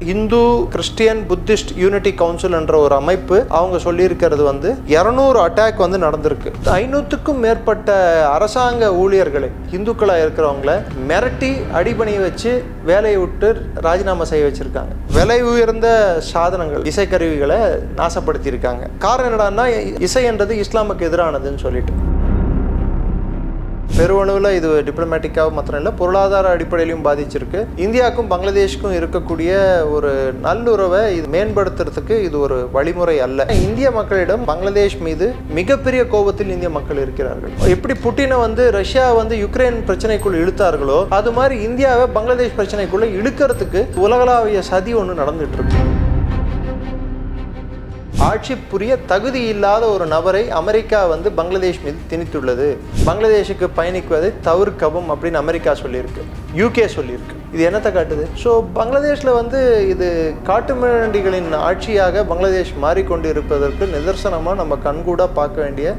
Hindu Christian Buddhist unity council என்ற ஒரு அமைப்பு அவங்க சொல்லியிருக்கிறது வந்து இரநூறு அட்டாக் வந்து நடந்திருக்கு. ஐநூற்றுக்கும் மேற்பட்ட அரசாங்க ஊழியர்களை இந்துக்களாக இருக்கிறவங்கள மிரட்டி அடிபணிய வச்சு வேலையை விட்டு ராஜினாமா செய்ய வச்சுருக்காங்க. விலை உயர்ந்த சாதனங்கள் இசைக்கருவிகளை நாசப்படுத்தியிருக்காங்க. காரணம் என்னடான்னா இசை என்றது இஸ்லாமுக்கு எதிரானதுன்னு சொல்லிட்டு. பெருவளவில் இது டிப்ளமேட்டிக்காக மாத்திரம் இல்லை பொருளாதார அடிப்படையிலையும் பாதிச்சிருக்கு. இந்தியாவுக்கும் பங்களாதேஷுக்கும் இருக்கக்கூடிய ஒரு நல்லுறவை இது மேம்படுத்துறதுக்கு இது ஒரு வழிமுறை அல்ல. இந்திய மக்களிடம் பங்களாதேஷ் மீது மிகப்பெரிய கோபத்தில் இந்திய மக்கள் இருக்கிறார்கள். எப்படி புட்டினை வந்து ரஷ்யா வந்து யுக்ரைன் பிரச்சனைக்குள் இழுத்தார்களோ அது மாதிரி இந்தியாவை பங்களாதேஷ் பிரச்சனைக்குள்ள இழுக்கிறதுக்கு உலகளாவிய சதி ஒன்று நடந்துட்டு இருக்கு. ஆட்சி புரிய தகுதி இல்லாத ஒரு நபரை அமெரிக்கா வந்து பங்களாதேஷ் மீது திணித்துள்ளது. பங்களாதேஷுக்கு பயணிக்குவதை தவிர்க்கவும் அப்படின்னு அமெரிக்கா சொல்லியிருக்கு. யூகே சொல்லியிருக்கு. இது என்னத்தை காட்டுது? ஸோ பங்களாதேஷில் வந்து இது காட்டுமிராண்டிகளின் ஆட்சியாக பங்களாதேஷ் மாறிக்கொண்டு இருப்பதற்கு நிதர்சனமாக நம்ம கண்கூடாக பார்க்க வேண்டிய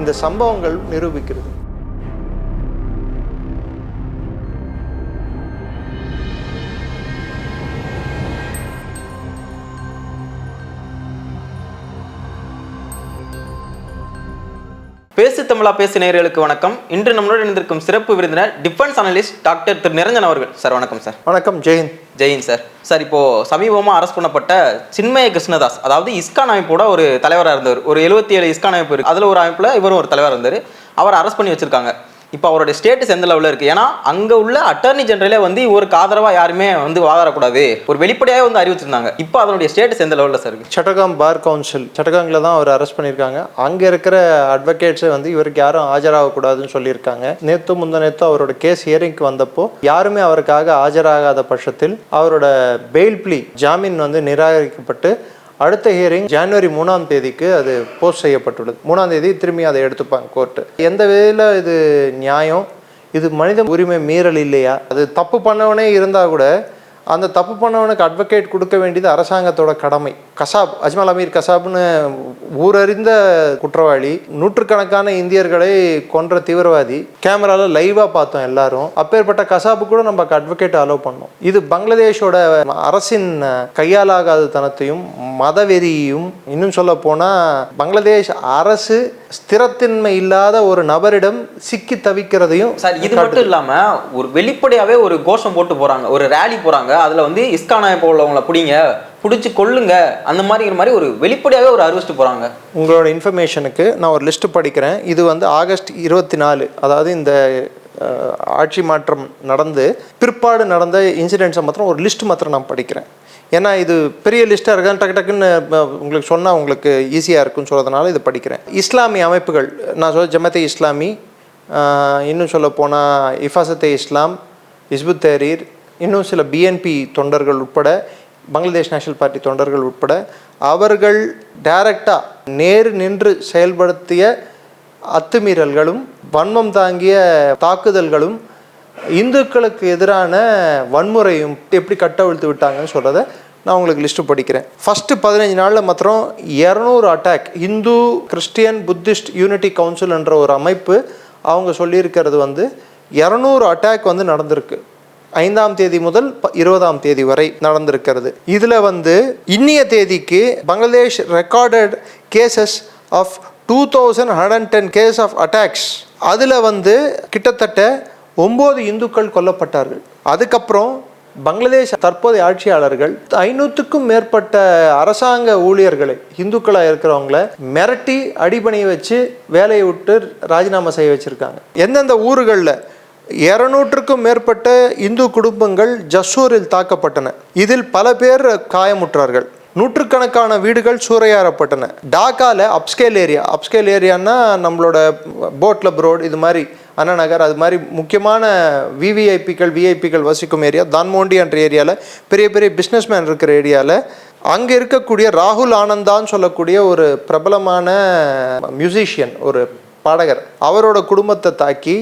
இந்த சம்பவங்கள் நிரூபிக்கிறது. பேசு தமிழா பேசு நேயர்களுக்கு வணக்கம். இன்று நம்மளோடு இணைந்திருக்கும் சிறப்பு விருந்தினர் டிஃபென்ஸ் அனலிஸ்ட் டாக்டர் திரு நிரஞ்சன் அவர்கள். சார் வணக்கம் சார். வணக்கம் ஜெயந்த் ஜெயின் சார். சார் இப்போ சமீபமாக அரெஸ்ட் பண்ணப்பட்ட சின்மய கிருஷ்ணதாஸ் அதாவது இஸ்கான் அமைப்போட ஒரு தலைவராக இருந்தவர். ஒரு எழுபத்தி ஏழு இஸ்கான் அமைப்பு இருக்கு. அதில் ஒரு அமைப்பில் இவரும் ஒரு தலைவராக இருந்தார். அவர் அரெஸ்ட் பண்ணி வச்சிருக்காங்க. இப்போ அவருடைய ஸ்டேட்டஸ் எந்த லெவலில் இருக்குது ஏன்னா அங்கே உள்ள அட்டர்னி ஜெனரலே வந்து இவருக்கு ஆதரவாக யாருமே வந்து வாதாடக்கூடாது. ஒரு வெளிப்படையாக வந்து அறிவிச்சிருந்தாங்க. இப்போ அதனுடைய ஸ்டேட்டஸ் எந்த லெவலில் சார் இருக்கு? சட்டகாம் பார் கவுன்சில் சட்டகாங்கில் தான் அவர் அரெஸ்ட் பண்ணியிருக்காங்க. அங்கே இருக்கிற அட்வொகேட்ஸை வந்து இவருக்கு யாரும் ஆஜராகக்கூடாதுன்னு சொல்லியிருக்காங்க. நேற்று முந்த நேற்று அவரோட கேஸ் ஹியரிங்க்கு வந்தப்போ யாருமே அவருக்காக ஆஜராகாத பட்சத்தில் அவரோட பெயில் ப்ளீ ஜாமீன் வந்து நிராகரிக்கப்பட்டு அடுத்த ஹியரிங் ஜனவரி மூணாம் தேதிக்கு அது போஸ்ட் செய்யப்பட்டுள்ளது. மூணாம் தேதி திரும்பி அதை எடுத்துப்பாங்க கோர்ட்டு எந்த விதையில் இது நியாயம் இது மனித உரிமை மீறல் இல்லையா? அது தப்பு பண்ணவனே இருந்தால் கூட அந்த தப்பு பண்ணவனுக்கு அட்வொகேட் கொடுக்க வேண்டியது அரசாங்கத்தோட கடமை. கசாப் அஜ்மல் அமீர் கசாப்னு ஊரறிந்த குற்றவாளி நூற்றுக்கணக்கான இந்தியர்களை கொன்ற தீவிரவாதி கேமரால லைவா பார்த்தோம் எல்லாரும். அப்பேற்பட்ட கசாப்பு கூட நம்ம அட்வொகேட் அலோவ் பண்ணோம். இது பங்களாதேஷோட அரசின் கையாலாகாத தனத்தையும் மதவெறியையும் இன்னும் சொல்ல போனா பங்களாதேஷ் அரசு ஸ்திரத்தன்மை இல்லாத ஒரு நபரிடம் சிக்கி தவிக்கிறதையும் சார் இது மட்டும் இல்லாம ஒரு வெளிப்படையாவே ஒரு கோஷம் போட்டு போறாங்க ஒரு ரேலி அதில் வந்து இஸ்கானாய அமைப்பு உள்ளவங்களை பிடிங்க பிடிச்சி கொள்ளுங்க அந்த மாதிரிங்கிற மாதிரி ஒரு வெளிப்படையாகவே ஒரு அறிவிச்சிட்டு போகிறாங்க உங்களோட இன்ஃபர்மேஷனுக்கு நான் ஒரு லிஸ்ட்டு படிக்கிறேன். இது வந்து ஆகஸ்ட் இருபத்தி நாலு அதாவது இந்த ஆட்சி மாற்றம் நடந்து பிற்பாடு நடந்த இன்சிடென்ட்ஸை மாத்திரம் ஒரு லிஸ்ட் மாத்திரம் நான் படிக்கிறேன். ஏன்னா இது பெரிய லிஸ்ட்டாக இருக்கா? டக்கு டக்குன்னு உங்களுக்கு சொன்னால் உங்களுக்கு ஈஸியாக இருக்குன்னு சொல்கிறதுனால இது படிக்கிறேன். இஸ்லாமிய அமைப்புகள் நான் சொல்ல ஜமத்தே இஸ்லாமி இன்னும் சொல்ல போனால் இஃபாசத்தே இஸ்லாம் இஸ்புத் தஹரீர் இன்னும் சில பிஎன்பி தொண்டர்கள் உட்பட பங்களாதேஷ் நேஷனல் பார்ட்டி தொண்டர்கள் உட்பட அவர்கள் டைரக்டாக நேர் நின்று செயல்படுத்திய அத்துமீறல்களும் வன்மம் தாங்கிய தாக்குதல்களும் இந்துக்களுக்கு எதிரான வன்முறையும் எப்படி கட்டவிழ்த்து விட்டாங்கன்னு சொல்கிறத நான் உங்களுக்கு லிஸ்ட்டு படிக்கிறேன். ஃபஸ்ட்டு பதினஞ்சு நாளில் மாத்திரம் இரநூறு attack Hindu Christian Buddhist unity council என்ற ஒரு அமைப்பு அவங்க சொல்லியிருக்கிறது வந்து இரநூறு அட்டாக் வந்து நடந்திருக்கு. ஐந்தாம் தேதி முதல் ப- இருபதாம் தேதி வரை நடந்திருக்கிறது. இதில் வந்து இன்னிய தேதிக்கு Bangladesh recorded cases of two thousand hundred ten case of attacks அதில் வந்து கிட்டத்தட்ட ஒம்பது இந்துக்கள் கொல்லப்பட்டார்கள். அதுக்கப்புறம் பங்களாதேஷ் தற்போதைய ஆட்சியாளர்கள் ஐநூற்றுக்கும் மேற்பட்ட அரசாங்க ஊழியர்களை இந்துக்களாக இருக்கிறவங்கள மிரட்டி அடிபணிய வச்சு வேலையை விட்டு ராஜினாமா செய்ய வச்சுருக்காங்க. எந்தெந்த ஊர்களில் இருநூற்றுக்கும் மேற்பட்ட இந்து குடும்பங்கள் ஜஸ்ஸூரில் தாக்கப்பட்டன. இதில் பல பேர் காயமுற்றார்கள். நூற்றுக்கணக்கான வீடுகள் சூறையாறப்பட்டன. டாக்கால அப்ஸ்கேல் ஏரியா. அப்ஸ்கேல் ஏரியான்னா நம்மளோட போட்லப் ரோடு இது மாதிரி அண்ணா நகர் அது மாதிரி முக்கியமான விவிஐபிக்கள் விஐபிக்கள் வசிக்கும் ஏரியா. தான்மோண்டி என்ற ஏரியாவில் பெரிய பெரிய பிஸ்னஸ்மேன் இருக்கிற ஏரியாவில் அங்கே இருக்கக்கூடிய ராகுல் ஆனந்தான்னு சொல்லக்கூடிய ஒரு பிரபலமான மியூசிஷியன் ஒரு பாடகர் அவரோட குடும்பத்தை தாக்கி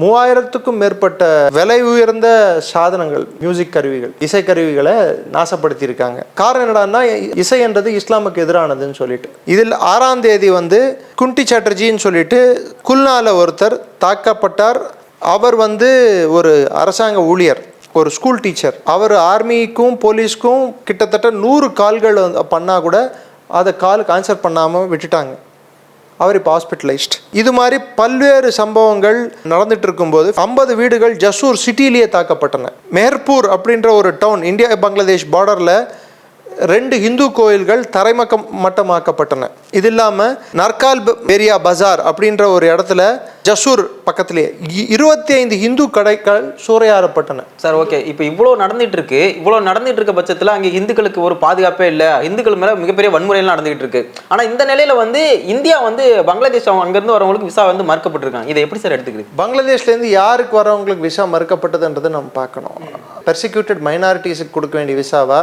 மூவாயிரத்துக்கும் மேற்பட்ட விலை உயர்ந்த சாதனங்கள் மியூசிக் கருவிகள் இசைக்கருவிகளை நாசப்படுத்தியிருக்காங்க. காரணம் என்னடான்னா இசை என்றது இஸ்லாமுக்கு எதிரானதுன்னு சொல்லிட்டு. இதில் ஆறாம் தேதி வந்து குண்டி சாட்டர்ஜின்னு சொல்லிட்டு குல்னால ஒருத்தர் தாக்கப்பட்டார். அவர் வந்து ஒரு அரசாங்க ஊழியர் ஒரு ஸ்கூல் டீச்சர் அவர் ஆர்மிக்கும் போலீஸ்க்கும் கிட்டத்தட்ட நூறு கால்கள் வந்து கூட அதை காலுக்கு ஆன்சர் பண்ணாமல் விட்டுட்டாங்க. அவர் இப்போ ஹாஸ்பிட்டலைஸ்ட் இது மாதிரி பல்வேறு சம்பவங்கள் நடந்துட்டு இருக்கும்போது ஐம்பது வீடுகள் ஜசூர் சிட்டிலேயே தாக்கப்பட்டன. மேர்பூர் அப்படின்ற ஒரு டவுன் இந்தியா பங்களாதேஷ் பார்டரில் ரெண்டு இந்து கோயில்கள் தரைமக்கம் மட்டமாக்கப்பட்டன. இது இல்லாமல் நர்கால் பெரியா பஜார் அப்படின்ற ஒரு இடத்துல ஜசூர் பக்கத்திலேயே இருபத்தி ஐந்து இந்து கடைகள் சூறையாடப்பட்டன சார் ஓகே. இப்போ இவ்வளோ நடந்துட்டு இருக்கு இவ்வளோ நடந்துட்டு இருக்க பட்சத்தில் அங்கே இந்துக்களுக்கு ஒரு பாதுகாப்பே இல்லை. இந்துக்கள் மேலே மிகப்பெரிய வன்முறையெல்லாம் நடந்துகிட்டு இருக்கு ஆனால் இந்த நிலையில வந்து இந்தியா வந்து பங்களாதேஷ் அவங்க அங்கேருந்து வரவங்களுக்கு விசா வந்து மறுக்கப்பட்டிருக்காங்க. இதை எப்படி சார் எடுத்துக்கிறீங்க? பங்களாதேஷ்லேருந்து யாருக்கு வரவங்களுக்கு விசா மறுக்கப்பட்டதுன்றதை நம்ம பார்க்கணும். பெர்சிக்யூட்டட் மைனாரிட்டிஸுக்கு கொடுக்க வேண்டிய விசாவா?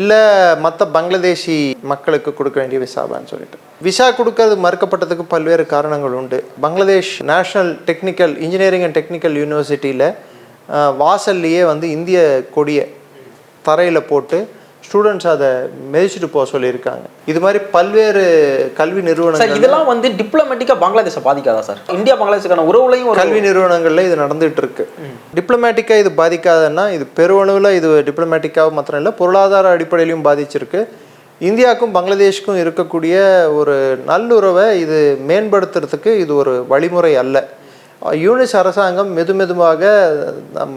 இல்லை மற்ற பங்களாதேஷி மக்களுக்கு கொடுக்க வேண்டிய விசாவான்னு சொல்லிட்டு. விசா கொடுக்கறது மறுக்கப்பட்டதுக்கு பல்வேறு காரணங்கள் உண்டு. Bangladesh national technical engineering and technical யூனிவர்சிட்டியில் வாசல்லையே வந்து இந்திய கொடியை தரையில் போட்டு ஸ்டூடெண்ட்ஸ் அதை மிதிச்சுட்டு போக சொல்லியிருக்காங்க. இது மாதிரி பல்வேறு கல்வி நிறுவனங்கள் இதெல்லாம் வந்து டிப்ளமேட்டிக்காக பங்களாதேஷை பாதிக்காதா சார்? இந்தியா பங்களாதேஷுக்கான உறவுலையும் கல்வி நிறுவனங்களில் இது நடந்துட்டு இருக்கு டிப்ளமேட்டிக்காக இது பாதிக்காதுன்னா இது பெருவளவில் இது டிப்ளமேட்டிக்காக மாத்திரம் இல்லை பொருளாதார அடிப்படையிலையும் பாதிச்சிருக்கு. இந்தியாவுக்கும் பங்களாதேஷுக்கும் இருக்கக்கூடிய ஒரு நல்லுறவை இது மேம்படுத்துறதுக்கு இது ஒரு வழிமுறை அல்ல. யூனிஸ் அரசாங்கம் மெது மெதுவாக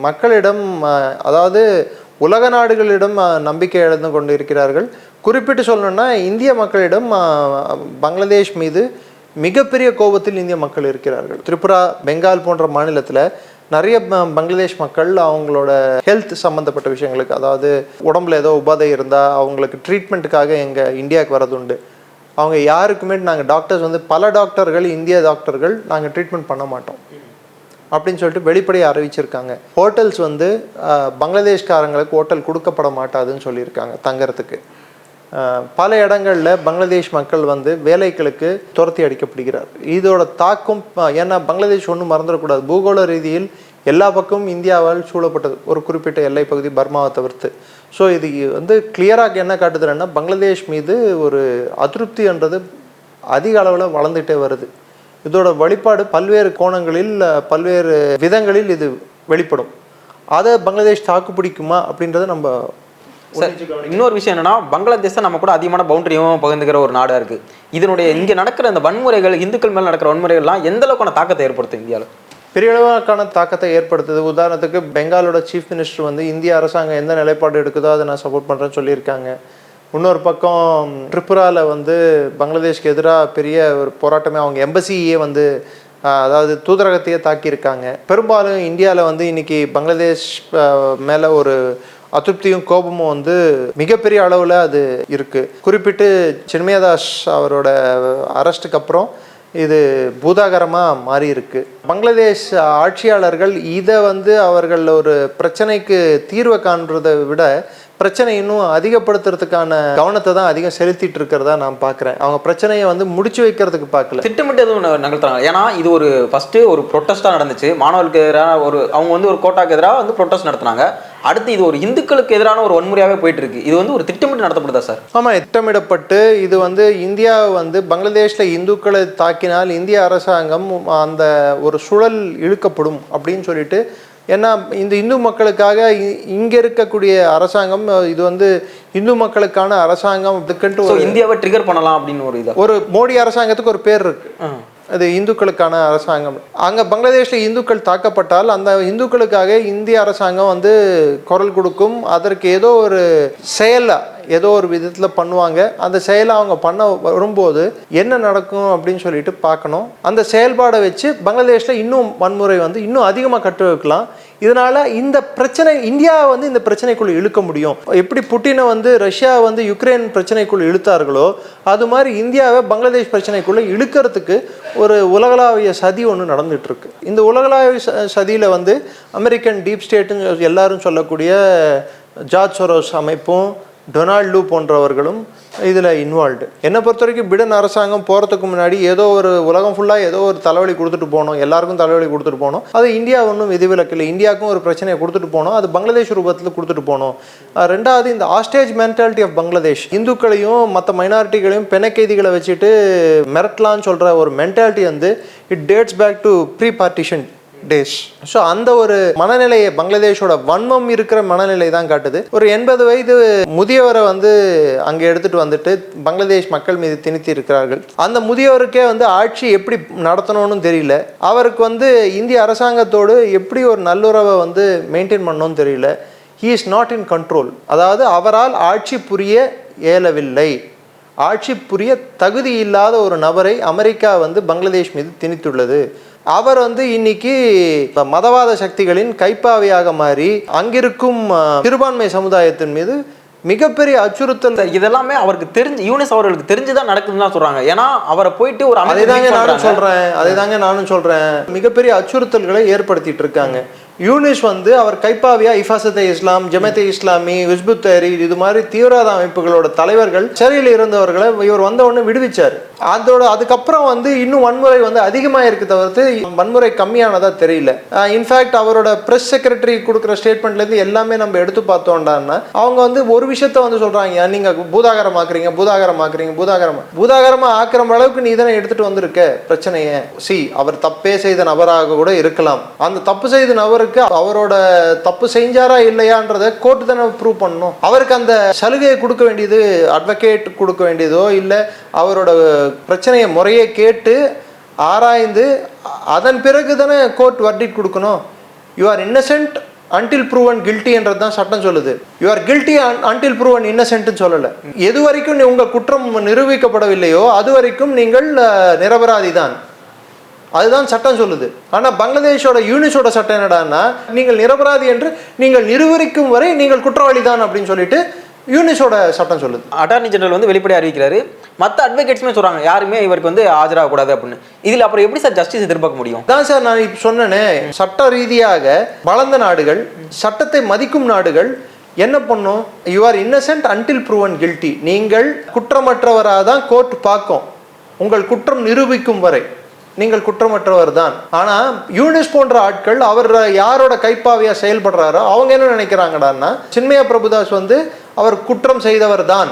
மக்களிடம் அதாவது உலக நாடுகளிடம் நம்பிக்கை இழந்து கொண்டு இருக்கிறார்கள் குறிப்பிட்டு சொல்லணும்னா இந்திய மக்களிடம் பங்களாதேஷ் மீது மிகப்பெரிய கோபத்தில் இந்திய மக்கள் இருக்கிறார்கள். திரிபுரா பெங்கால் போன்ற மாநிலத்தில் நிறைய பங்களாதேஷ் மக்கள் அவங்களோட ஹெல்த் சம்மந்தப்பட்ட விஷயங்களுக்கு அதாவது உடம்புல ஏதோ உபாதை இருந்தால் அவங்களுக்கு ட்ரீட்மெண்ட்டுக்காக எங்கள் இந்தியாவுக்கு வரதுண்டு அவங்க யாருக்குமே நாங்கள் டாக்டர்ஸ் வந்து பல டாக்டர்கள் இந்திய டாக்டர்கள் நாங்கள் ட்ரீட்மெண்ட் பண்ண மாட்டோம். அப்படின்னு சொல்லிட்டு வெளிப்படையாக அறிவிச்சிருக்காங்க. ஹோட்டல்ஸ் வந்து பங்களாதேஷ்காரங்களுக்கு ஹோட்டல் கொடுக்கப்பட மாட்டாதுன்னு சொல்லியிருக்காங்க தங்கறதுக்கு. பல இடங்களில் பங்களாதேஷ் மக்கள் வந்து வேலைகளுக்கு துரத்தி அடிக்கப்படுகிறார். இதோட தாக்கம் ஏன்னா பங்களாதேஷ் ஒன்றும் மறந்துடக்கூடாது. பூகோள ரீதியில் எல்லா பக்கமும் இந்தியாவால் சூழப்பட்டது. ஒரு குறிப்பிட்ட எல்லை பகுதி பர்மாவை தவிர்த்து. ஸோ இது வந்து கிளியராக என்ன காட்டுதுன்னா பங்களாதேஷ் மீது ஒரு அதிருப்தின்றது அதிக அளவில் வளர்ந்துட்டே வருது. இதோட வெளிப்பாடு பல்வேறு கோணங்களில் பல்வேறு விதங்களில் இது வெளிப்படும். அதை பங்களாதேஷ் தாக்கு பிடிக்குமா அப்படின்றத நம்ம சார் இன்னொரு விஷயம் என்னன்னா பங்களாதேஷ் தான் நம்ம கூட அதிகமான பவுண்டரியும் பகிர்ந்துக்கிற ஒரு நாடா இருக்கு. இதனுடைய இங்க நடக்கிற அந்த வன்முறைகள் இந்துக்கள் மேல நடக்கிற வன்முறைகள்லாம் எந்த அளவுக்கான தாக்கத்தை ஏற்படுத்தும் இந்தியாவில் பெரிய அளவுக்கான தாக்கத்தை ஏற்படுத்துது. உதாரணத்துக்கு பெங்காலோட சீஃப் மினிஸ்டர் வந்து இந்திய அரசாங்கம் எந்த நிலைப்பாடு எடுக்குதோ அதை நான் சப்போர்ட் பண்ணுறேன்னு சொல்லியிருக்காங்க. இன்னொரு பக்கம் திரிபுராவில் வந்து பங்களாதேஷ்க்கு எதிராக பெரிய ஒரு போராட்டமே அவங்க எம்பசியே வந்து அதாவது தூதரகத்தையே தாக்கியிருக்காங்க. பெரும்பாலும் இந்தியாவில் வந்து இன்னைக்கு பங்களாதேஷ் மேலே ஒரு அதிருப்தியும் கோபமும் வந்து மிகப்பெரிய அளவில் அது இருக்குது குறிப்பிட்டு சின்மயதாஸ் அவரோட அரெஸ்ட்டுக்கு அப்புறம் இது பூதாகரமாக மாறி இருக்கு பங்களாதேஷ் ஆட்சியாளர்கள் இதை வந்து அவர்கள் ஒரு பிரச்சனைக்கு தீர்வை காண்றதை விட பிரச்சனை இன்னும் அதிகப்படுத்துறதுக்கான கவனத்தை தான் அதிகம் செலுத்திட்டு இருக்கிறதா நான் பார்க்குறேன். அவங்க பிரச்சனையை வந்து முடிச்சு வைக்கிறதுக்கு பார்க்கல. திட்டமிட்டு எதுவும் நகர்த்துறாங்க ஏன்னா இது ஒரு ஃபர்ஸ்ட் ஒரு ப்ரொட்டஸ்டா நடந்துச்சு. மாணவர்களுக்கு எதிரான ஒரு அவங்க வந்து ஒரு கோட்டாக்கு எதிராக வந்து ப்ரொட்டஸ்ட் நடத்துனாங்க. அடுத்து இது ஒரு இந்துக்களுக்கு எதிரான ஒரு வன்முறையாவே போயிட்டு இருக்கு இது வந்து ஒரு திட்டமிட்டு நடத்தப்படுதா சார்? ஆமாம் திட்டமிடப்பட்டு இது வந்து இந்தியா வந்து பங்களாதேஷில் இந்துக்களை தாக்கினால் இந்திய அரசாங்கம் அந்த ஒரு சுழல் இழுக்கப்படும் அப்படின்னு சொல்லிட்டு ஏன்னா இந்த இந்து மக்களுக்காக இங்கே இருக்கக்கூடிய அரசாங்கம் இது வந்து இந்து மக்களுக்கான அரசாங்கம் இதுக்குன்ட்டு இந்தியாவை ட்ரிகர் பண்ணலாம் அப்படின்னு ஒரு இதா ஒரு மோடி அரசாங்கத்துக்கு ஒரு பேர் இருக்கு ஆ. அது இந்துக்களுக்கான அரசாங்கம். அங்கே பங்களாதேஷில் இந்துக்கள் தாக்கப்பட்டால் அந்த இந்துக்களுக்காக இந்திய அரசாங்கம் வந்து குரல் கொடுக்கும். அதற்கு ஏதோ ஒரு செயலை ஏதோ ஒரு விதத்தில் பண்ணுவாங்க. அந்த செயலை அவங்க பண்ண வரும்போது என்ன நடக்கும் அப்படின்னு சொல்லிட்டு பார்க்கணும். அந்த செயல்பாடை வச்சு பங்களாதேஷில் இன்னும் வன்முறை வந்து இன்னும் அதிகமாக கட்டு வைக்கலாம் இதனால் இந்த பிரச்சனை இந்தியா வந்து இந்த பிரச்சனைக்குள்ள இழுக்க முடியும். எப்படி புட்டினை வந்து ரஷ்யா வந்து யுக்ரைன் பிரச்சனைக்குள்ள இழுத்தார்களோ அது மாதிரி இந்தியாவை பங்களாதேஷ் பிரச்சனைக்குள்ளே இழுக்கிறதுக்கு ஒரு உலகளாவிய சதி ஒன்று நடந்துகிட்ருக்கு இந்த உலகளாவிய ச- வந்து அமெரிக்கன் டீப் ஸ்டேட்டுன்னு எல்லாரும் சொல்லக்கூடிய ஜார்ஜ் சொரோஸ் அமைப்பும் டொனால்ட் லூ போன்றவர்களும் இதில் இன்வால்வ்டு என்னை பொறுத்த வரைக்கும் பிடன் அரசாங்கம் போகிறதுக்கு முன்னாடி ஏதோ ஒரு உலகம் ஃபுல்லாக ஏதோ ஒரு தலைவலி கொடுத்துட்டு போனோம். எல்லாருக்கும் தலைவலி கொடுத்துட்டு போனோம். அது இந்தியா ஒன்றும் விதிவிலக்கு இல்லை இந்தியாவுக்கும் ஒரு பிரச்சனையை கொடுத்துட்டு போனோம். அது பங்களாதேஷ் ரூபத்தில் கொடுத்துட்டு போனோம். ரெண்டாவது இந்த ஆஸ்டேஜ் மென்டாலிட்டி ஆஃப் பங்களாதேஷ். இந்துக்களையும் மற்ற மைனாரிட்டிகளையும் பெனக்கைதிகளை வச்சுட்டு மிரட்டலான்னு சொல்கிற ஒரு மென்டாலிட்டி வந்து it dates back to pre partition days so அந்த ஒரு மனநிலையை பங்களாதேஷோட வன்மம் இருக்கிற மனநிலை தான் காட்டுது. ஒரு எண்பது வயது முதியவரை வந்து அங்கே எடுத்துகிட்டு வந்துட்டு பங்களாதேஷ் மக்கள் மீது திணித்து இருக்கிறார்கள். அந்த முதியவருக்கே வந்து ஆட்சி எப்படி நடத்தணும்னு தெரியல. அவருக்கு வந்து இந்திய அரசாங்கத்தோடு எப்படி ஒரு நல்லுறவை வந்து மெயின்டைன் பண்ணணும்னு தெரியல. He is not in control அதாவது அவரால் ஆட்சி புரிய இயலவில்லை. ஆட்சி புரிய தகுதி இல்லாத ஒரு நபரை அமெரிக்கா வந்து பங்களாதேஷ் மீது திணித்துள்ளது. அவர் வந்து இன்னைக்கு மதவாத சக்திகளின் கைப்பாவையாக மாறி அங்கிருக்கும் சிறுபான்மை சமுதாயத்தின் மீது மிகப்பெரிய அச்சுறுத்தல் இதெல்லாமே அவருக்கு தெரிஞ்சு யூனிஸ் அவர்களுக்கு தெரிஞ்சுதான் நடக்குதுன்னு தான் சொல்றாங்க. ஏன்னா அவரை போயிட்டு ஒரு அதேதாங்க meet நானும். சொல்றேன் அதேதாங்க நானும் சொல்றேன். மிகப்பெரிய அச்சுறுத்தல்களை ஏற்படுத்திட்டு இருக்காங்க. யூனிஸ் வந்து அவர் கைப்பாவியா இஃபாசத்தை இஸ்லாம் ஜமத்தே இஸ்லாமி உஸ்புத் தஹரீர் இது மாதிரி தீவிரவாத அமைப்புகளோட தலைவர்கள் சிறையில் இருந்தவர்களை இவர் வந்த உடனே விடுவிச்சார். அதோட அதுக்கப்புறம் வந்து இன்னும் வன்முறை வந்து அதிகமாக இருக்கு தவிர்த்து வன்முறை கம்மியானதா தெரியல. இன்ஃபேக்ட் அவரோட ப்ரெஸ் செக்ரட்டரி கொடுக்குற ஸ்டேட்மெண்ட்லேருந்து எல்லாமே நம்ம எடுத்து பார்த்தோம்டான்னா அவங்க வந்து ஒரு விஷயத்த வந்து சொல்கிறாங்க நீங்கள் பூதாகரம் ஆக்குறீங்க பூதாகரம் ஆக்குறீங்க பூதாகரம் பூதாகரமாக ஆக்குற அளவுக்கு நீ தானே எடுத்துட்டு வந்திருக்க பிரச்சனையை. சி அவர் தப்பே செய்த நபராக கூட இருக்கலாம். அந்த தப்பு செய்த நபருக்கு அவரோட தப்பு செஞ்சாரா இல்லையான்றத கோர்ட்டு தானே ப்ரூவ் பண்ணணும் அவருக்கு அந்த சலுகையை கொடுக்க வேண்டியது அட்வொகேட் கொடுக்க வேண்டியதோ இல்லை அவரோட பிரச்சனையை முறையை கேட்டு ஆராய்ந்து அதன் பிறகு தானே கோர்ட் வர்டிட் கொடுக்கணும் you are innocent until proven கில்ட்டின்றது தான் சட்டம் சொல்லுது. You are guilty until proven இன்னசென்ட்னு சொல்லலை. எது வரைக்கும் உங்கள் குற்றம் நிரூபிக்கப்படவில்லையோ அது வரைக்கும் நீங்கள் நிரபராதி தான் அதுதான் சட்டம் சொல்லுது. ஆனால் பங்களாதேஷோட யூனிஸோட சட்டம் என்னடான்னா நீங்கள் நிரபராதி என்று நீங்கள் நிரூபிக்கும் வரை நீங்கள் குற்றவாளி தான் அப்படின்னு சொல்லிட்டு யூனிஸோட சட்டம் சொல்லுது. அட்டார்னி ஜெனரல் வந்து வெளிப்படையா அறிவிக்கிறாரு. மத்த அட்வொகேட்ஸுமே சொல்றாங்க யாருமே இவருக்கு வந்து ஆஜராகக்கூடாது அப்படின்னு. இதுல அப்புறம் எப்படி சார் ஜஸ்டிஸ் எதிர்பார்க்க முடியும்? தான் சார் நான் இப்போ சொன்னேனே சட்ட ரீதியாக வளர்ந்த நாடுகள் சட்டத்தை மதிக்கும் நாடுகள் என்ன பண்ணும்? You are innocent until proven guilty நீங்கள் குற்றமற்றவராக தான் கோர்ட் பார்க்கும். உங்கள் குற்றம் நிரூபிக்கும் வரை. நீங்கள் குற்றமற்றவர் தான். ஆனால் யூனிஸ் போன்ற ஆட்கள் அவர் யாரோட கைப்பாவையாக செயல்படுறாரோ அவங்க என்ன நினைக்கிறாங்கடான்னா சின்மய பிரபுதாஸ் வந்து அவர் குற்றம் செய்தவர் தான்.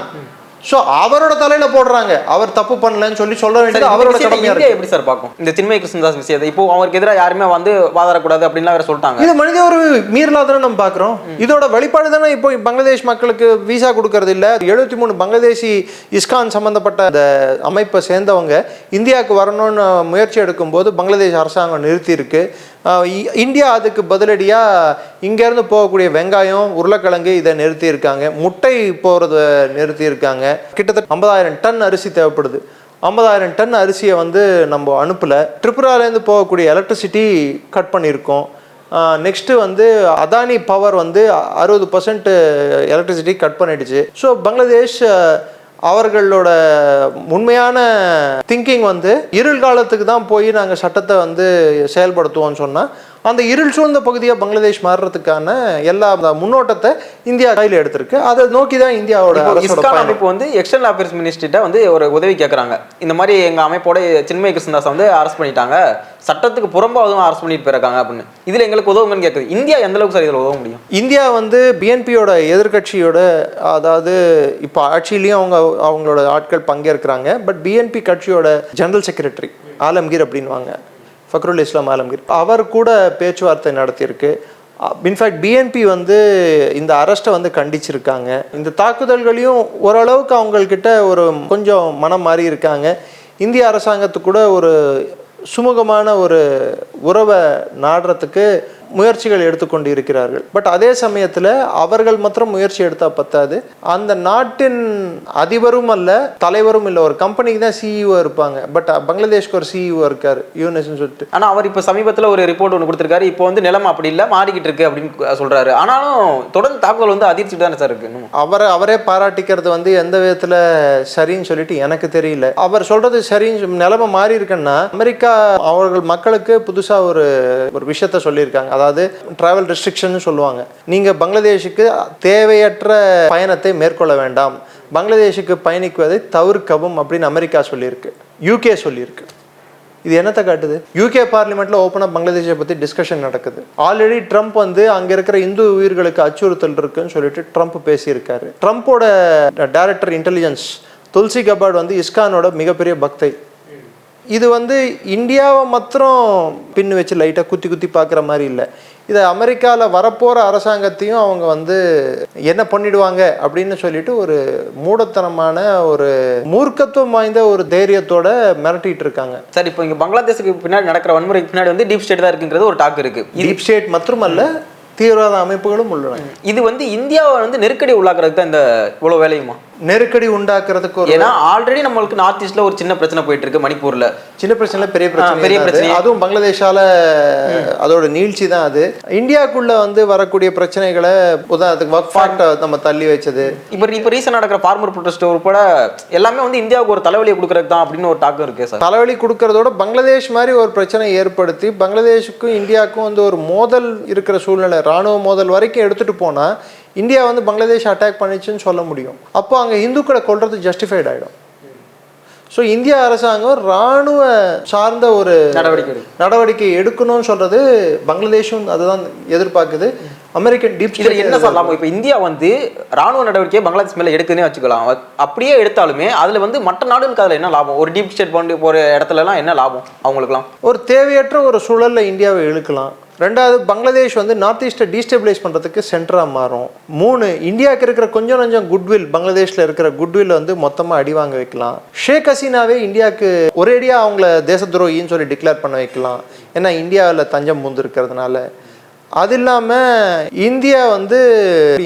ஸோ அவரோட தலையில போடுறாங்க. அவர் தப்பு பண்ணலன்னு சொல்லி சொல்ல வேண்டியது அவரோட கடமையா இருக்கு. எப்படி சார் பார்க்கும்? இந்த சின்மய கிருஷ்ணதாஸ் விஷயத்தை. இப்போ அவருக்கு எதிராக யாருமே வந்து வாதாடக்கூடாது அப்படின்லாம் வேற சொல்லிட்டாங்க. இது மனித உரிமை மீறலா தானே நம்ம பார்க்குறோம். இதோட வெளிப்பாடு தானே இப்போ பங்களாதேஷ் மக்களுக்கு விசா கொடுக்கறது இல்ல. எழுபத்தி மூணு பங்களாதேசி இஸ்கான் சம்பந்தப்பட்ட அந்த அமைப்பை சேர்ந்தவங்க இந்தியாவுக்கு வரணும்னு முயற்சி எடுக்கும்போது பங்களாதேஷ் அரசாங்கம் நிறுத்தியிருக்கு. ஆஹ் இ- இந்தியா அதுக்கு பதிலடியாக இங்கேருந்து போகக்கூடிய வெங்காயம் உருளைக்கிழங்கு இதை நிறுத்தியிருக்காங்க. முட்டை போகிறத நிறுத்தியிருக்காங்க. கிட்டத்தட்ட ஐம்பதாயிரம் டன் அரிசி தேவைப்படுது. ஐம்பதாயிரம் டன் அரிசியை வந்து நம்ம அனுப்பலை. ட்ரிபுராலேருந்து போகக்கூடிய எலக்ட்ரிசிட்டி கட் பண்ணியிருக்கோம். நெக்ஸ்ட்டு வந்து அதானி பவர் வந்து அறுபது பர்சன்ட் எலக்ட்ரிசிட்டி கட் பண்ணிடுச்சு. ஸோ பங்களாதேஷ் அவர்களோட உண்மையான திங்கிங் வந்து இருள் காலத்துக்கு தான் போய் நாங்கள் சட்டத்தை வந்து செயல்படுத்துவோம்னு சொன்னால் அந்த இருள் சூழ்ந்த பகுதியாக பங்களாதேஷ் மாறுறதுக்கான எல்லா முன்னோட்டத்தை இந்தியா கையில் எடுத்திருக்கு. அதை நோக்கி தான் இந்தியாவோட அமைப்பு வந்து எக்ஸ்டர்னல் அஃபேர்ஸ் மினிஸ்ட்ரிட்ட வந்து ஒரு உதவி கேட்குறாங்க இந்த மாதிரி எங்க அமைப்போட சின்மய கிருஷ்ணதாஸ் வந்து அரெஸ்ட் பண்ணிட்டாங்க. சட்டத்துக்கு புறம்பாவதும் அரெஸ்ட் பண்ணிட்டு போயிருக்காங்க அப்படின்னு. இதுல எங்களுக்கு உதவுங்கன்னு கேட்குது இந்தியா எந்த அளவுக்கு சார் இதில் உதவ முடியும்? இந்தியா வந்து பிஎன்பியோட எதிர்க்கட்சியோட அதாவது இப்போ ஆட்சியிலையும் அவங்க அவங்களோட ஆட்கள் பங்கேற்கிறாங்க. பட் பிஎன்பி கட்சியோட ஜெனரல் செக்ரட்டரி ஆலம்கீர் அப்படின்வாங்க ஃபக்ருல் இஸ்லாம் ஆலம்கீர் அவர் கூட பேச்சுவார்த்தை நடத்தியிருக்கு. இன்ஃபேக்ட் பிஎன்பி வந்து இந்த அரெஸ்ட்டை வந்து கண்டிச்சிருக்காங்க. இந்த தாக்குதல்களையும் ஓரளவுக்கு அவங்கக்கிட்ட ஒரு கொஞ்சம் மனம் மாறி இருக்காங்க. இந்திய அரசாங்கத்துக்கு கூட ஒரு சுமூகமான ஒரு உறவை நாடுறதுக்கு முயற்சிகள் எடுத்துக்கொண்டு இருக்கிறார்கள் பட் அதே சமயத்தில் அவர்கள் மாத்திரம் முயற்சி எடுத்தால் பத்தாது. அந்த நாட்டின் அதிபரும் அல்ல தலைவரும் இல்லை. ஒரு கம்பெனிக்கு தான் சிஇஓ இருப்பாங்க. பட் பங்களாதேஷ்க்கு ஒரு சிஇஓ இருக்காரு. யூனிஸ்னு சொல்லிட்டு. ஆனா அவர் இப்போ சமீபத்துல ஒரு ரிப்போர்ட் ஒன்று கொடுத்திருக்காரு. இப்போ வந்து நிலைமை அப்படி இல்லை மாறிக்கிட்டு இருக்கு அப்படின்னு சொல்றாரு. ஆனாலும் தொடர்ந்து தாக்குதல் வந்து அதிர்ச்சிட்டு தானே சார் இருக்கு அவரை அவரே பாராட்டிக்கிறது வந்து எந்த விதத்தில் சரின்னு சொல்லிட்டு எனக்கு தெரியல. அவர் சொல்றது சரின்னு நிலைமை மாறி இருக்குன்னா அமெரிக்கா அவர்கள் மக்களுக்கு புதுசாக ஒரு ஒரு விஷயத்த சொல்லியிருக்காங்க. அதாவது ட்ராவல் ரெஸ்ட்ரிக்ஷன் சொல்லுவாங்க. நீங்கள் பங்களாதேஷுக்கு தேவையற்ற பயணத்தை மேற்கொள்ள வேண்டாம். பங்களாதேஷுக்கு பயணிக்குவதை தவிர்க்கவும் அப்படின்னு அமெரிக்கா சொல்லியிருக்கு. யூகே சொல்லியிருக்கு. இது என்னத்தை காட்டுது? யூகே பார்லிமெண்ட்ல ஓப்பனாக பங்களாதேஷை பற்றி டிஸ்கஷன் நடக்குது. ஆல்ரெடி ட்ரம்ப் வந்து அங்கே இருக்கிற இந்து உயிர்களுக்கு அச்சுறுத்தல் இருக்குன்னு சொல்லிட்டு ட்ரம்ப் பேசியிருக்காரு. ட்ரம்ப்போட டைரக்டர் இன்டெலிஜென்ஸ் துல்சி கபாட் வந்து இஸ்கானோட மிகப்பெரிய பக்தை. இது வந்து இந்தியாவை மாத்திரம் பின்னு வச்சு லைட்டாக குத்தி குத்தி பார்க்குற மாதிரி இல்லை. இதை அமெரிக்காவில் வரப்போகிற அரசாங்கத்தையும் அவங்க வந்து என்ன பண்ணிடுவாங்க அப்படின்னு சொல்லிட்டு ஒரு மூடத்தனமான ஒரு மூர்க்கத்துவம் வாய்ந்த ஒரு தைரியத்தோட மிரட்டிட்டு இருக்காங்க. சார் இப்போ இங்க பங்களாதேஷுக்கு பின்னாடி நடக்கிற வன்முறைக்கு பின்னாடி வந்து டீப் ஸ்டேட் தான் இருக்குங்கிறது ஒரு டாக் இருக்கு. இது டீப் ஸ்டேட் மட்டுமல்ல தீவிரவாத அமைப்புகளும் உள்ளன. இது வந்து இந்தியாவை வந்து நெருக்கடி உள்ளாக்குறதுக்கு தான் இந்த இவ்வளவு வேலையுமா? நெருக்கடி உண்டாக்குறதுக்கு ஏன்னா ஆல்ரெடி நம்மளுக்கு நார்த் ஈஸ்ட்ல ஒரு சின்ன பிரச்சனை போயிட்டு இருக்கு மணிப்பூர்ல. சின்ன பிரச்சனை பெரிய பிரச்சனை பெரிய. பிரச்சனை. அதுவும் பங்களாதேஷால அதோட நீழ்ச்சி தான் அது. இந்தியாக்குள்ள வந்து வரக்கூடிய பிரச்சனைகளை உதாரணத்துக்கு ஒர்க் ஃபாக்டை நம்ம தள்ளி வச்சது. இப்போ இப்போ ரீசன் நடக்கிற ஃபார்மர் ப்ரொடெஸ்ட் உட்பட எல்லாமே வந்து இந்தியாவுக்கு ஒரு தலைவலியை கொடுக்கறது தான் அப்படின்னு ஒரு டாக்கம் இருக்கு சார். தலைவலி கொடுக்கறதோட பங்களாதேஷ் மாதிரி ஒரு பிரச்சனை ஏற்படுத்தி பங்களாதேஷுக்கும் இந்தியாவுக்கும் வந்து ஒரு மோதல் இருக்கிற சூழ்நிலை ராணுவ மோதல் வரைக்கும் எடுத்துட்டு போனா இந்தியா வந்து பங்களாதேஷ் அட்டாக் பண்ணிச்சுன்னு சொல்ல முடியும். அப்போ அங்கே இந்துக்களை கொல்றது ஜஸ்டிஃபைட் ஆயிடும். ஸோ இந்திய அரசாங்கம் ராணுவ சார்ந்த ஒரு நடவடிக்கை. நடவடிக்கை எடுக்கணும்னு சொல்றது பங்களாதேஷும் அதுதான் எதிர்பார்க்குது. அமெரிக்கன் டீப் இதுல என்ன சார் லாபம் இப்போ இந்தியா வந்து ராணுவ நடவடிக்கையை பங்களாதேஷ் மேல எடுக்குதுன்னே வச்சுக்கலாம். அப்படியே எடுத்தாலுமே அதுல வந்து மற்ற நாடுகளுக்கு அதுல என்ன லாபம்? ஒரு டீப் ஸ்டேட் பண்ணி போற இடத்துல எல்லாம் என்ன லாபம் அவங்களுக்குலாம் ஒரு தேவையற்ற ஒரு சூழல்ல இந்தியாவை இழுக்கலாம். ரெண்டாவது பங்களாதேஷ் வந்து நார்த் ஈஸ்ட்டை டீஸ்டபிளைஸ் பண்ணுறதுக்கு சென்டராக மாறும். மூணு இந்தியாவுக்கு இருக்கிற கொஞ்சம் கொஞ்சம் குட்வில் பங்களாதேஷில் இருக்கிற குட்வில் வந்து மொத்தமாக அடி வாங்க வைக்கலாம். ஷேக் ஹசீனாவே இந்தியாவுக்கு ஒரேடியாக அவங்கள தேச துரோகின்னு சொல்லி டிக்ளேர் பண்ண வைக்கலாம். ஏன்னா இந்தியாவில் தஞ்சம் பூந்து இருக்கிறதுனால. அது இல்லாமல் இந்தியா வந்து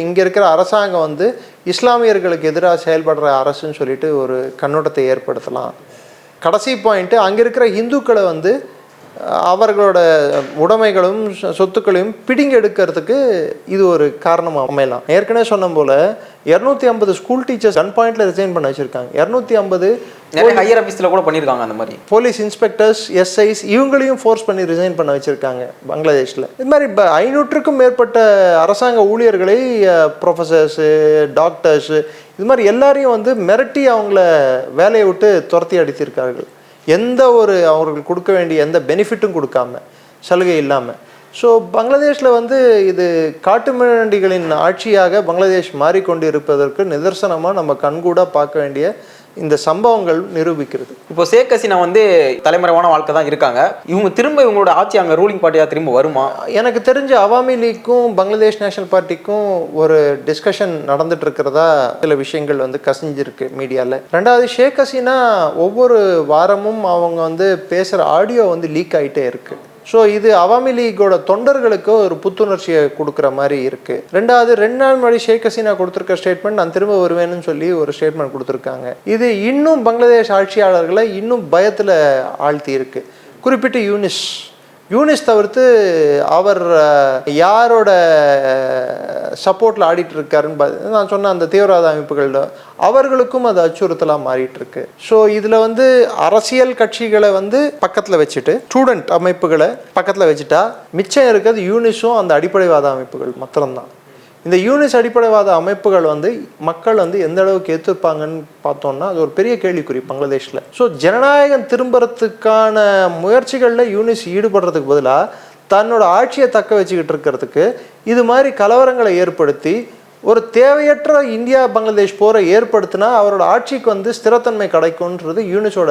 இங்கே இருக்கிற அரசாங்கம் வந்து இஸ்லாமியர்களுக்கு எதிராக செயல்படுற அரசுன்னு சொல்லிட்டு ஒரு கண்ணோட்டத்தை ஏற்படுத்தலாம். கடைசி பாயிண்ட்டு அங்கே இருக்கிற இந்துக்களை வந்து அவர்களோட உடைமைகளும் சொத்துக்களையும் பிடிங்கி எடுக்கிறதுக்கு இது ஒரு காரணமாக அமையலாம். ஏற்கனவே சொன்ன போல இரநூத்தி ஐம்பது ஸ்கூல் டீச்சர்ஸ் கன் பாயிண்ட்ல ரிசைன் பண்ண வச்சிருக்காங்க. இரநூத்தி ஐம்பது நிறைய ஹையர் ஆஃபீஸ்ல கூட பண்ணியிருக்காங்க அந்த மாதிரி. போலீஸ் இன்ஸ்பெக்டர்ஸ் எஸ்ஐஸ் இவங்களையும் ஃபோர்ஸ் பண்ணி ரிசைன் பண்ண வச்சிருக்காங்க பங்களாதேஷில். இது மாதிரி இப்போ ஐநூற்றுக்கும் மேற்பட்ட அரசாங்க ஊழியர்களை ப்ரொஃபஸர்ஸு டாக்டர்ஸு இது மாதிரி எல்லாரையும் வந்து மிரட்டி அவங்கள வேலையை விட்டு துரத்தி அடித்திருக்கார்கள். எந்த ஒரு அவர்கள் கொடுக்க வேண்டிய எந்த பெனிஃபிட்டும் கொடுக்காம சலுகை இல்லாமல் ஸோ பங்களாதேஷில் வந்து இது காட்டுமிராண்டிகளின் ஆட்சியாக பங்களாதேஷ் மாறிக்கொண்டு இருப்பதற்கு நிதர்சனமாக நம்ம கண்கூட பார்க்க வேண்டிய இந்த சம்பவங்கள் நிரூபிக்கிறது. இப்போ ஷேக் ஹசீனா வந்து தலைமறைவான வாழ்க்கை தான் இருக்காங்க. இவங்க திரும்ப இவங்களோட ஆட்சி அங்க ரூலிங் பார்ட்டியா திரும்ப வருமா? எனக்கு தெரிஞ்ச அவாமி லீக்கும் பங்களாதேஷ் நேஷனல் பார்ட்டிக்கும் ஒரு டிஸ்கஷன் நடந்துட்டு இருக்கிறதா சில விஷயங்கள் வந்து கசிஞ்சிருக்கு மீடியாவில் ரெண்டாவது ஷேக் ஹசீனா ஒவ்வொரு வாரமும் அவங்க வந்து பேசுகிற ஆடியோ வந்து லீக் ஆகிட்டே இருக்கு. ஸோ இது அவாமி லீக்கோட தொண்டர்களுக்கு ஒரு புத்துணர்ச்சியை கொடுக்குற மாதிரி இருக்கு. ரெண்டாவது ரெண்டு நாள் முன்னாடி ஷேக் ஹசீனா கொடுத்துருக்க ஸ்டேட்மெண்ட் நான் திரும்ப வருவேன்னு சொல்லி ஒரு ஸ்டேட்மெண்ட் கொடுத்துருக்காங்க. இது இன்னும் பங்களாதேஷ் ஆட்சியாளர்களை இன்னும் பயத்தில் ஆழ்த்தி இருக்கு. குறிப்பிட்டு யூனிஸ். யூனிஸ் தவிர்த்து அவர் யாரோட சப்போர்ட்டில் ஆடிட்டு இருக்காருன்னு பார்த்து நான் சொன்ன அந்த தீவிரவாத அமைப்புகளில் அவர்களுக்கும் அது அச்சுறுத்தலாக மாறிட்டு இருக்கு ஸோ இதில் வந்து அரசியல் கட்சிகளை வந்து பக்கத்தில் வச்சுட்டு ஸ்டூடெண்ட் அமைப்புகளை பக்கத்தில் வச்சுட்டா மிச்சம் இருக்கிறது யூனிஸும் அந்த அடிப்படைவாத அமைப்புகள் மாத்திரம்தான். இந்த யூனிஸ் அடிப்படைவாத அமைப்புகள் வந்து மக்கள் வந்து எந்த அளவுக்கு எதிர்ப்பாங்கன்னு பார்த்தோம்னா அது ஒரு பெரிய கேள்விக்குறி பங்களாதேஷில். ஸோ ஜனநாயகம் திரும்புறதுக்கான முயற்சிகளில் யூனிஸ் ஈடுபடுறதுக்கு பதிலாக தன்னோட ஆட்சியை தக்க வச்சுக்கிட்டு இருக்கிறதுக்கு இது மாதிரி கலவரங்களை ஏற்படுத்தி ஒரு தேவையற்ற இந்தியா பங்களாதேஷ் போரை ஏற்படுத்தினா அவரோட ஆட்சிக்கு வந்து ஸ்திரத்தன்மை கிடைக்கும்ன்றது யூனிஸோட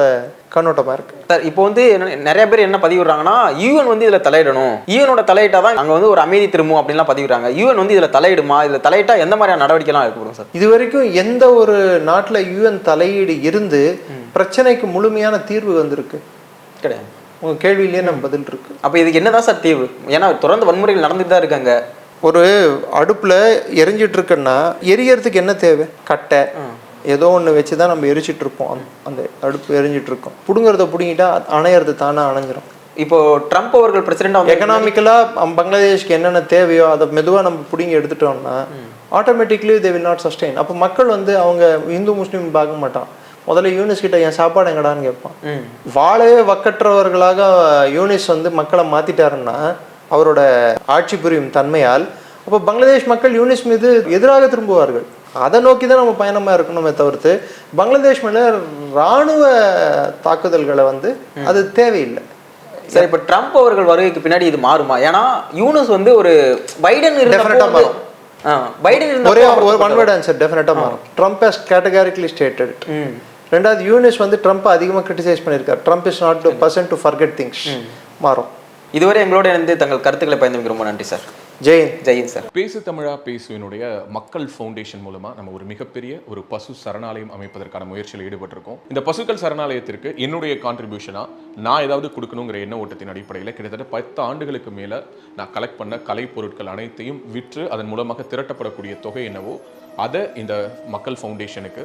கண்ணோட்டமாக இருக்குது சார் இப்போ வந்து நிறைய பேர் என்ன பதிவிடுறாங்கன்னா யூஎன் வந்து இதுல தலையிடணும். யூஎனோட தலையிட்டா தான் அங்க வந்து ஒரு அமைதி திரும்பும் அப்படின்லாம் பதிவிடுறாங்க. யூஎன் வந்து இதுல தலையிடுமா? இதுல தலையிட்டா எந்த மாதிரியான நடவடிக்கைலாம் எடுக்கப்படும் சார்? இது வரைக்கும் எந்த ஒரு நாட்டில் யூஎன் தலையீடு இருந்து பிரச்சனைக்கு முழுமையான தீர்வு வந்திருக்கு? கிடையாது. உங்க கேள்வியிலேயே நம்ம பதில் இருக்கு. அப்ப இதுக்கு என்னதான் சார் தீர்வு? ஏன்னா தொடர்ந்து வன்முறைகள் நடந்துட்டு தான் இருக்காங்க ஒரு அடுப்புல எரிஞ்சிட்டு இருக்குன்னா எரியறதுக்கு என்ன தேவை? கட்டை. ஏதோ ஒன்று வச்சு தான் நம்ம எரிச்சிட்டு இருப்போம் அந்த- அந்த அடுப்பு எரிஞ்சிட்டு இருக்கோம் புடுங்குறத பிடுங்கிட்டா அணையிறது தானே அணைஞ்சிரும். இப்போ ட்ரம்ப் அவர்கள் பிரசிடென்ட் எக்கனாமிக்கலாக பங்களாதேஷ்க்கு என்னென்ன தேவையோ அதை மெதுவாக நம்ம பிடுங்கி எடுத்துட்டோம்னா automatically they will not sustain அப்போ மக்கள் வந்து அவங்க இந்து முஸ்லீம் பார்க்க மாட்டான். முதல்ல யூனிஸ் கிட்ட என் சாப்பாடு எங்கடான்னு கேட்பான். வாழவே வக்கற்றவர்களாக யூனிஸ் வந்து மக்களை மாத்திட்டாருன்னா அவரோட ஆட்சி புரியும் தன்மையால் அப்போ பங்களாதேஷ் மக்கள் யூனிஸ் மீது எதிராக திரும்புவார்கள். அதை நோக்கி தான் நம்ம பயணமா இருக்கணுமே தவிர்த்து பங்களாதேஷ் மேல இராணுவ தாக்குதல்களை வந்து அது தேவையில்லை. சரி இப்போ ட்ரம்ப் அவர்கள் வருகைக்கு பின்னாடி இது மாறுமா? ஏன்னா யூனஸ் வந்து ஒரு பைடன் வந்து- மாறும். பைடன் ஒரே ஒரு ஒன் வேர்ட் ஆன்சர் டெஃபினட்டாக மாறும். Trump has categorically stated. ரெண்டாவது யூனிஸ் வந்து ட்ரம்ப் அதிகமாக கிரிட்டிசைஸ் பண்ணியிருக்காரு. Trump is not person to forget things மாறும். இதுவரை எங்களோட இருந்து தங்கள் கருத்துக்களை பயந்தமைக்கு ரொம்ப நன்றி சார். ஜெயின் ஜெயின் சார். பேசு தமிழா பேசுவினுடைய மக்கள் ஃபவுண்டேஷன் மூலமா நம்ம ஒரு மிகப்பெரிய ஒரு பசு சரணாலயம் அமைப்பதற்கான முயற்சியில் ஈடுபட்டிருக்கோம். இந்த பசுக்கள் சரணாலயத்திற்கு என்னுடைய கான்ட்ரிபியூஷனா நான் ஏதாவது கொடுக்கணுங்கிற எண்ண ஓட்டத்தின் அடிப்படையில் கிட்டத்தட்ட பத்து ஆண்டுகளுக்கு மேல நான் கலெக்ட் பண்ண கலை பொருட்கள் அனைத்தையும் விற்று அதன் மூலமாக திரட்டப்படக்கூடிய தொகை என்னவோ அதை இந்த மக்கள் ஃபவுண்டேஷனுக்கு